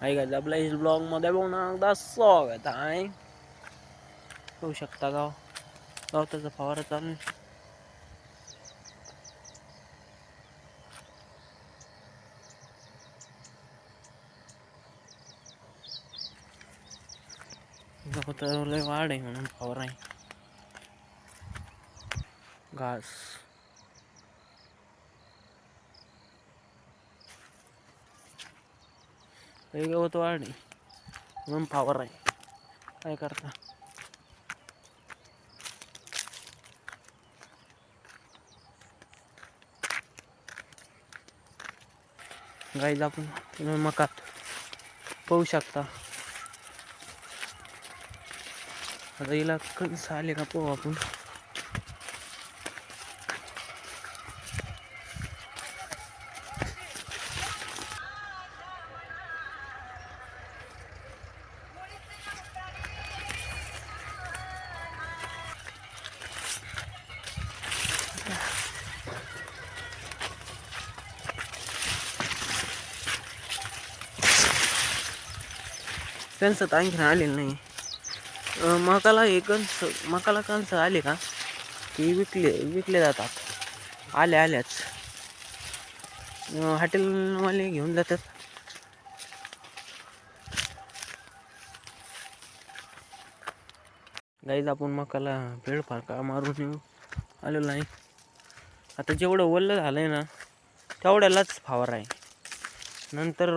Hi guys आपल्या इस ब्लॉगमध्ये पुन्हा एकदा स्वागत आहे होऊ शकता गाव गाव त्याचा फवारा चालू लय वाढ आहे म्हणून फवारा आहे घास लय गवत वाढ आहे म्हणून फवारा आहे. काय करता? गाईज आपण तुम्ही मकात पाहू शकता. आता हिला कणस आले का पाहू आपण? त्यांचं तर आणखीन आलेलं नाही. मकाला हे कंस मकाला कणस आले का? की विकले विकले जातात. आल्या आल्याच. हॉटेलवाले घेऊन जातात. गाईज आपण मकाला फेडफाडका मारून येऊ? आलेलो नाही. आता जेवढं ओल्लं झालं आहे ना तेवढ्यालाच फावर आहे. नंतर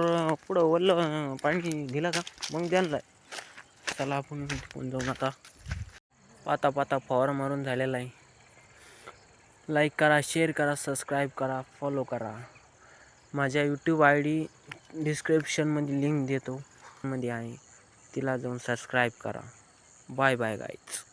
पुढं वल्लं पाणी दिलं का? मग द्यायला चला आपण तिकडून जाऊन आता. पाता पाता फॉर मारून झालेला आहे. लाईक करा शेअर करा सबस्क्राईब करा फॉलो करा. माझ्या यूट्यूब आय डी डिस्क्रिप्शनमध्ये लिंक देतो. मध्ये आहे. तिला जाऊन सबस्क्राईब करा. Bye bye guys